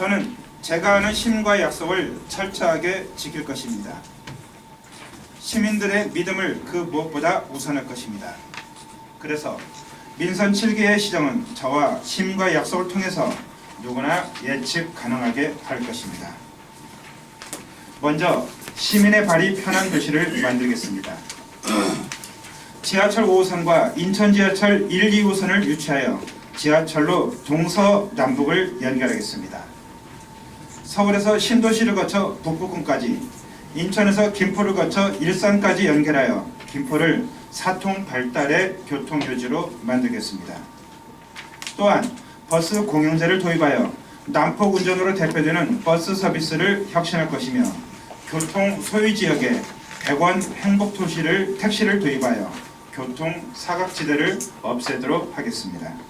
저는 제가 하는 힘과 약속을 철저하게 지킬 것입니다. 시민들의 믿음을 그 무엇보다 우선할 것입니다. 그래서 민선 7개의 시정은 저와 힘과 약속을 통해서 누구나 예측 가능하게 할 것입니다. 먼저 시민의 발이 편한 도시를 만들겠습니다. 지하철 5호선과 인천 지하철 1, 2호선을 유치하여 지하철로 동서남북을 연결하겠습니다. 서울에서 신도시를 거쳐 북부권까지, 인천에서 김포를 거쳐 일산까지 연결하여 김포를 사통 발달의 교통 요지로 만들겠습니다. 또한 버스 공영제를 도입하여 남포 운전으로 대표되는 버스 서비스를 혁신할 것이며 교통 소유 지역에 100원 행복 도시를 택시를 도입하여 교통 사각지대를 없애도록 하겠습니다.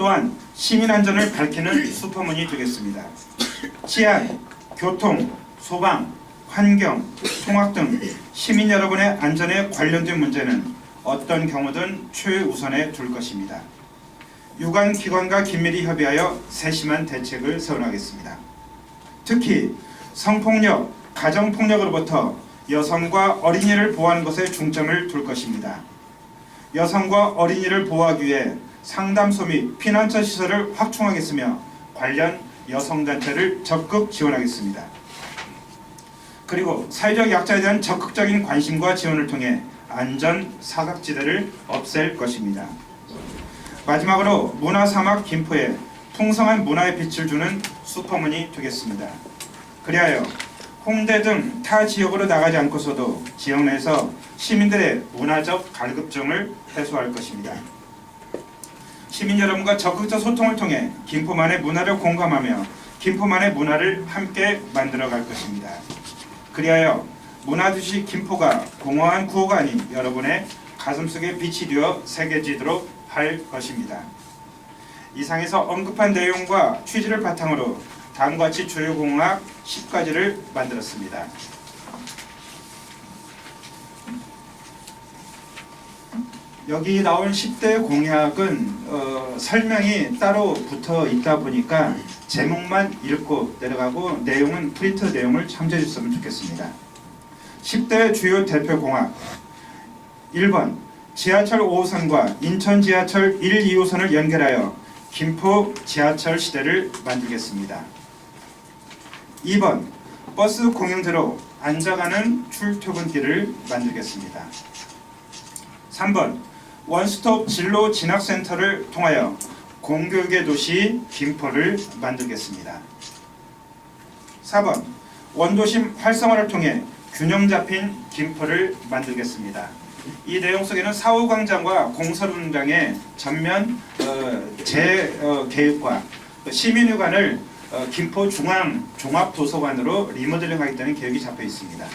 또한 시민 안전을 밝히는 슈퍼문이 되겠습니다. 치안, 교통, 소방, 환경, 통학 등 시민 여러분의 안전에 관련된 문제는 어떤 경우든 최우선에 둘 것입니다. 유관 기관과 긴밀히 협의하여 세심한 대책을 세워나가겠습니다. 특히 성폭력, 가정폭력으로부터 여성과 어린이를 보호하는 것에 중점을 둘 것입니다. 여성과 어린이를 보호하기 위해 상담소 및 피난처 시설을 확충하겠으며 관련 여성단체를 적극 지원하겠습니다. 그리고 사회적 약자에 대한 적극적인 관심과 지원을 통해 안전 사각지대를 없앨 것입니다. 마지막으로 문화사막 김포에 풍성한 문화의 빛을 주는 슈퍼문이 되겠습니다. 그리하여 홍대 등 타 지역으로 나가지 않고서도 지역 내에서 시민들의 문화적 갈급증을 해소할 것입니다. 시민 여러분과 적극적 소통을 통해 김포만의 문화를 공감하며 김포만의 문화를 함께 만들어갈 것입니다. 그리하여 문화주시 김포가 공허한 구호가 아닌 여러분의 가슴속에 빛이 되어 새겨지도록 할 것입니다. 이상에서 언급한 내용과 취지를 바탕으로 다음과 같이 주요 공약 10가지를 만들었습니다. 여기 나온 10대 공약은 어, 설명이 따로 붙어 있다 보니까 제목만 읽고 내려가고 내용은 프린트 내용을 참조해 주셨으면 좋겠습니다. 10대 주요 대표 공약 1번 지하철 5호선과 인천 지하철 1, 2호선을 연결하여 김포 지하철 시대를 만들겠습니다. 2번 버스 공영제로 앉아가는 출퇴근길을 만들겠습니다. 3번 원스톱 진로 진학센터를 통하여 공교육의 도시 김포를 만들겠습니다. 4번 원도심 활성화를 통해 균형 잡힌 김포를 만들겠습니다. 이 내용 속에는 사후광장과 공설운장의 전면 어, 재개혁과 시민휴관을 어, 김포 중앙 종합도서관으로 리모델링하겠다는 계획이 잡혀 있습니다.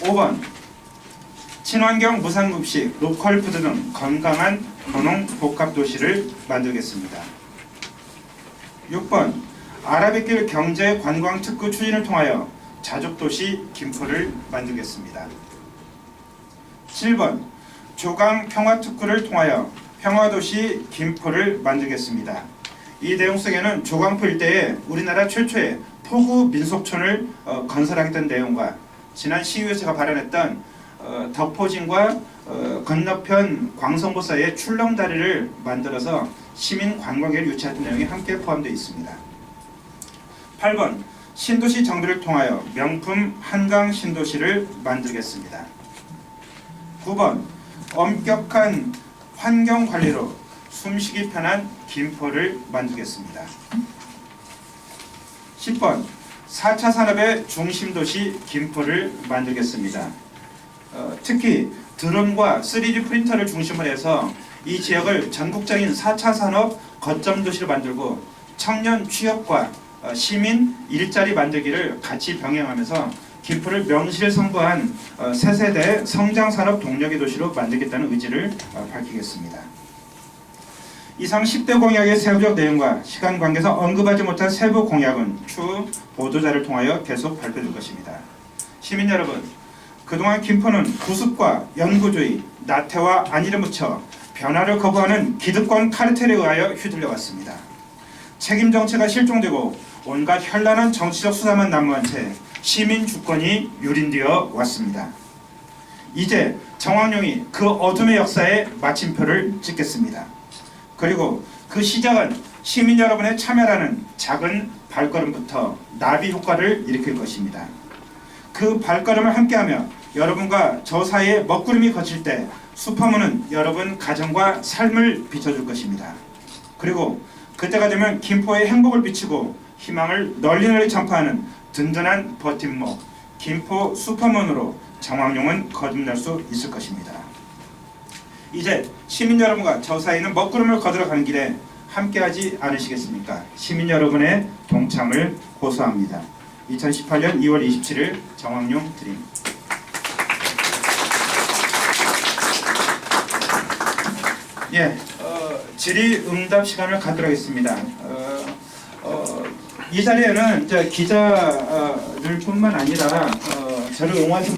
5번 친환경 무상급식, 로컬푸드 등 건강한 도농 복합 도시를 만들겠습니다. 6번 아라뱃길 경제 관광 특구 추진을 통하여 자족도시 김포를 만들겠습니다. 7번 조강 평화 특구를 통하여 평화도시 김포를 만들겠습니다. 이 내용 속에는 조강포 일대에 우리나라 최초의 포구 민속촌을 어, 건설하겠다는 내용과 지난 시의회에서 발언했던 어, 덕포진과 어, 건너편 광성보 사이에 출렁다리를 만들어서 시민 관광객을 유치하는 내용이 함께 포함되어 있습니다. 8번 신도시 정비를 통하여 명품 한강 신도시를 만들겠습니다. 9번 엄격한 환경 관리로 숨쉬기 편한 김포를 만들겠습니다. 10번 4차 산업의 중심 도시 김포를 만들겠습니다. 어, 특히 드론과 3D 프린터를 중심으로 해서 이 지역을 전국적인 4차 산업 거점 도시로 만들고 청년 취업과 어, 시민 일자리 만들기를 같이 병행하면서 김포를 명실상부한 어, 새 세대 성장 산업 동력의 도시로 만들겠다는 의지를 어, 밝히겠습니다. 이상 10대 공약의 세부적 내용과 시간 관계상 언급하지 못한 세부 공약은 추후 보도자를 통하여 계속 발표될 것입니다. 시민 여러분, 그동안 김포는 구습과 연구주의, 나태와 안위를 묻혀 변화를 거부하는 기득권 카르텔에 의하여 휘둘려 왔습니다. 책임 정체가 실종되고 온갖 현란한 정치적 수사만 난무한 채 시민 주권이 유린되어 왔습니다. 이제 정황용이 그 어둠의 역사에 마침표를 찍겠습니다. 그리고 그 시작은 시민 여러분의 참여라는 작은 발걸음부터 나비 효과를 일으킬 것입니다. 그 발걸음을 함께하며 여러분과 저 사이에 먹구름이 거칠 때 슈퍼문은 여러분 가정과 삶을 비춰줄 것입니다. 그리고 그때가 되면 김포에 행복을 비치고 희망을 널리 널리 전파하는 든든한 버팀목 김포 슈퍼문으로 정황용은 거듭날 수 있을 것입니다. 이제 시민 여러분과 저 사이는 먹구름을 거들어 가는 길에 함께하지 않으시겠습니까? 시민 여러분의 동참을 호소합니다. 2018년 2월 27일 정황용 드림. 예, 어, 질의응답 시간을 갖도록 하겠습니다. 어, 어, 이 자리에는 기자들뿐만 아니라 어, 저를 응원하신